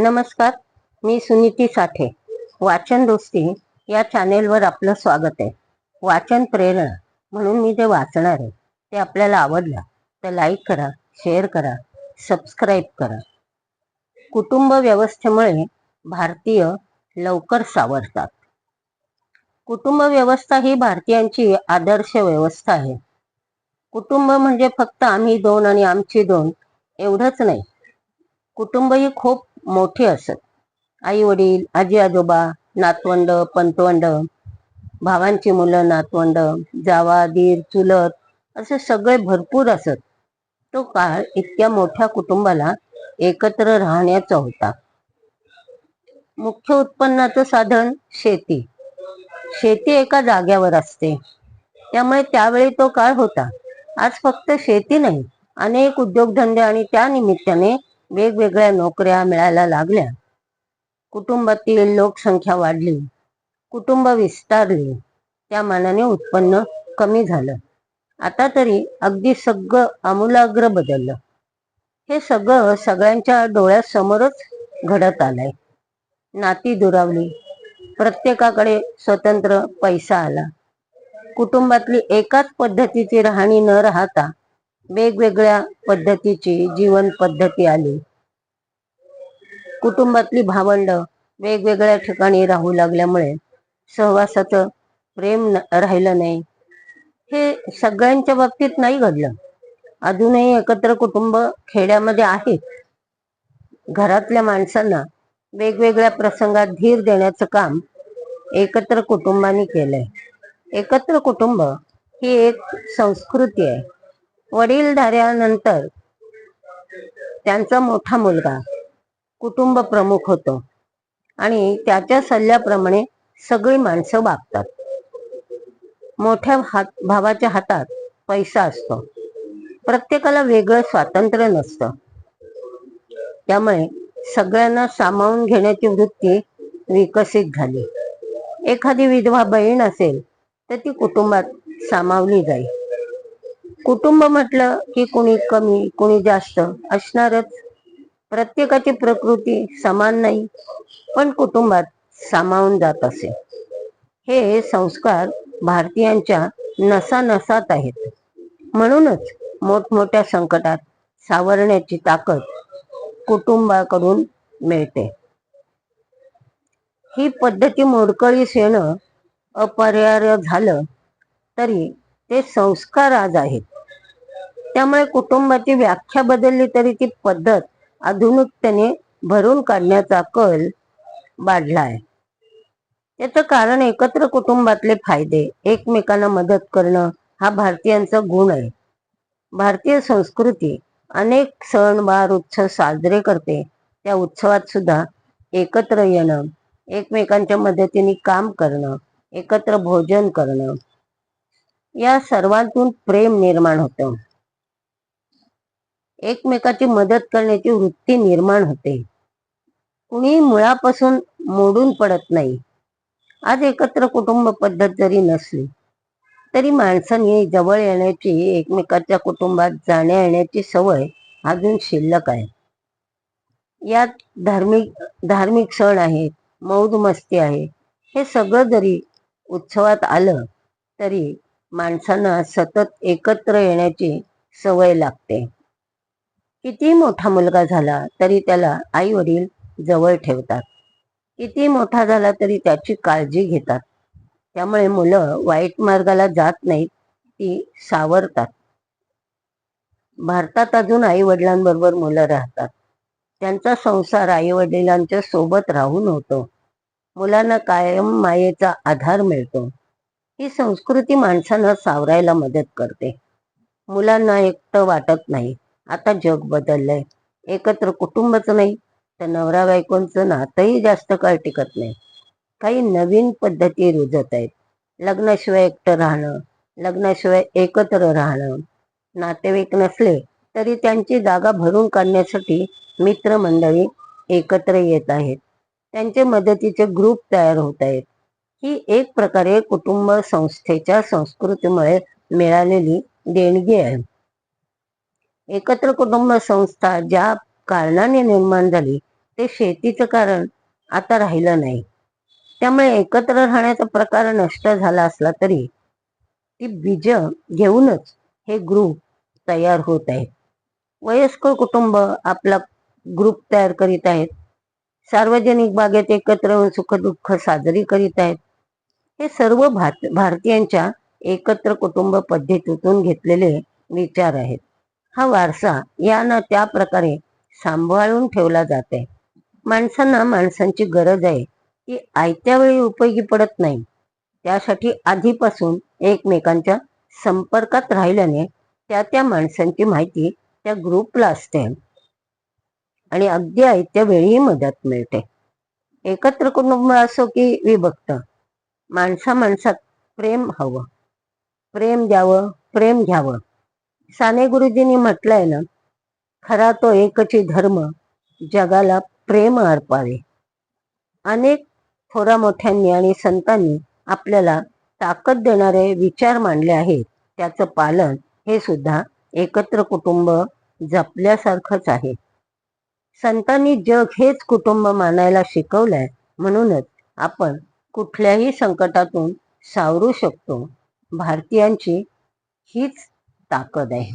नमस्कार मी सुनीती साठे. वाचन दोस्ती या चॅनेलवर आपलं स्वागत आहे. वाचन प्रेरणा म्हणून मी जे वाचणार आहे ते आपल्याला आवडलं तर लाईक करा शेअर करा सबस्क्राईब करा. कुटुंब व्यवस्थेमुळे भारतीय लवकर सावरतात. कुटुंब व्यवस्था ही भारतीयांची आदर्श व्यवस्था आहे. कुटुंब म्हणजे फक्त आम्ही दोन आणि आमची दोन एवढंच नाही. कुटुंब ही खूप मोठे असत. आई वडील आजी आजोबा नातवंड पंतवंड भावांची मुलं नातवंड जावा दीर चुलत असे सगळे भरपूर असत. तो काळ इतक्या मोठ्या कुटुंबाला एकत्र राहण्याचा होता. मुख्य उत्पन्नाचं साधन शेती. शेती एका जाग्यावर असते. त्यामुळे त्यावेळी तो काळ होता. आज फक्त शेती नाही अनेक उद्योगधंदे आणि त्या निमित्ताने वेगवेगळ्या नोकऱ्या मिळायला लागल्या. कुटुंबातील लोकसंख्या वाढली. कुटुंब विस्तारले. त्या मानाने उत्पन्न कमी झालं. आता तरी अगदी सगळं आमूलाग्र बदललं. हे सगळं सगळ्यांच्या डोळ्यासमोरच घडत आलंय. नाती दुरावली. प्रत्येकाकडे स्वतंत्र पैसा आला. कुटुंबातली एकाच पद्धतीची राहणी न राहता वेगवेगळ्या पद्धतीची जीवन पद्धती आली. कुटुंबातली भावंड वेगवेगळ्या ठिकाणी राहू लागल्यामुळे सहवासाचं प्रेम राहिलं नाही. हे सगळ्यांच्या बाबतीत नाही घडलं. अजूनही एकत्र कुटुंब खेड्यामध्ये आहेत. घरातल्या माणसांना वेगवेगळ्या प्रसंगात धीर देण्याचं काम एकत्र कुटुंबाने केलंय. एकत्र कुटुंब ही एक संस्कृती आहे. वडीलधाऱ्यानंतर त्यांचा मोठा मुलगा कुटुंब प्रमुख होतो. आणि त्याच्या सल्ल्याप्रमाणे सगळी माणसं वागतात. मोठ्या हात भावाच्या हातात पैसा असतो. प्रत्येकाला वेगळं स्वातंत्र्य नसतं. त्यामुळे सगळ्यांना सामावून घेण्याची वृत्ती विकसित झाली. एखादी विधवा बहीण असेल तर ती कुटुंबात सामावली जाईल. कुटुंब म्हटलं की कुणी कमी कुणी जास्त. असणारच. प्रत्येकाची प्रकृती समान नाही पण कुटुंबात सामावून जात असे. हे संस्कार भारतीयांच्या नसा नसात आहेत. म्हणूनच मोठमोठ्या संकटात सावरण्याची ताकद कुटुंबाकडून मिळते. ही पद्धती मोडकळीस येणं अपरिहार्य झालं तरी ते संस्कार आज आहेत. त्यामुळे कुटुंबाची व्याख्या बदलली तरी ती पद्धत आधुनिकतेने भरून काढण्याचा कल वाढला आहे. त्याचं कारण एकत्र कुटुंबातले फायदे एकमेकांना मदत करणं हा भारतीयांचा गुण आहे. भारतीय संस्कृती अनेक सण वार उत्सव साजरे करते. त्या उत्सवात सुद्धा एकत्र येणं एकमेकांच्या मदतीने काम करणं एकत्र भोजन करणं या सर्वांतून प्रेम निर्माण होतं. एकमेकाची मदत करण्याची वृत्ती निर्माण होते. कुणी मुळापासून मोडून पडत नाही. आज एकत्र कुटुंब पद्धत जरी नसली तरी माणसांनी जवळ येण्याची एकमेकाच्या कुटुंबात जाण्या येण्याची सवय अजून शिल्लक आहे. यात धार्मिक धार्मिक सण आहेत मौज मस्ती आहे. हे सगळं जरी उत्सवात आलं तरी माणसांना सतत एकत्र येण्याची सवय लागते. किती मोठा मुलगा झाला तरी त्याला आई वडील जवळ ठेवतात. किती मोठा झाला तरी त्याची काळजी घेतात. त्यामुळे मुलं वाईट मार्गाला जात नाहीत ती सावरतात. भारतात अजून आई वडिलांबरोबर मुलं राहतात. त्यांचा संसार आई वडिलांच्या सोबत राहून होतो. मुलांना कायम मायेचा आधार मिळतो. ही संस्कृती माणसांना सावरायला मदत करते. मुलांना एकटं वाटत नाही. आता जग बदललंय. एकत्र कुटुंबच नाही. तर नवरा बायकोंचं नातंही जास्त काळ टिकत नाही. काही नवीन पद्धती रुजत आहेत. लग्नाशिवाय एकटं राहणं लग्नाशिवाय एकत्र राहणं. नातेवाईक नसले तरी त्यांची जागा भरून काढण्यासाठी मित्रमंडळी एकत्र येत आहेत. त्यांचे मदतीचे ग्रुप तयार होत आहेत. ही एक प्रकारे कुटुंब संस्थेच्या संस्कृतीमुळे मिळालेली देणगी आहे. एकत्र कुटुंब संस्था ज्या कारणाने निर्माण झाली ते शेतीचं कारण आता राहिलं नाही. त्यामुळे एकत्र राहण्याचा प्रकार नष्ट झाला असला तरी ती बीज घेऊनच हे ग्रुप तयार होत आहेत वयस्कर कुटुंब आपला ग्रुप तयार करीत आहेत. सार्वजनिक बागेत एकत्र येऊन सुखदुःख साजरी करीत आहेत. हे सर्व भारत भारतीयांच्या एकत्र कुटुंब पद्धतीतून घेतलेले विचार आहेत. हा वारसा या ना त्या प्रकारे सांभाळून ठेवला जात आहे माणसांना माणसांची गरज आहे ती आयत्या वेळी उपयोगी पडत नाही. त्यासाठी आधीपासून एकमेकांच्या संपर्कात राहिल्याने त्या त्या माणसांची माहिती त्या ग्रुपला असते आणि अगदी आयत्या वेळीही मदत मिळते. एकत्र कुटुंब असो की विभक्त माणसा माणसात प्रेम हवं. प्रेम द्यावं प्रेम घ्यावं. साने गुरुजींनी म्हटलंय ना खरा तो एकची धर्म जगाला प्रेम अर्पावे अनेक थोरा मोठ्यांनी आणि संतांनी आपल्याला ताकद देणारे विचार मांडले आहेत. त्याचं पालन हे सुद्धा एकत्र कुटुंब जपल्यासारखंच आहे. संतांनी जग हेच कुटुंब मानायला शिकवलंय म्हणूनच आपण कुठल्याही संकटातून सावरू शकतो. भारतीयांची हीच ताकद आहे.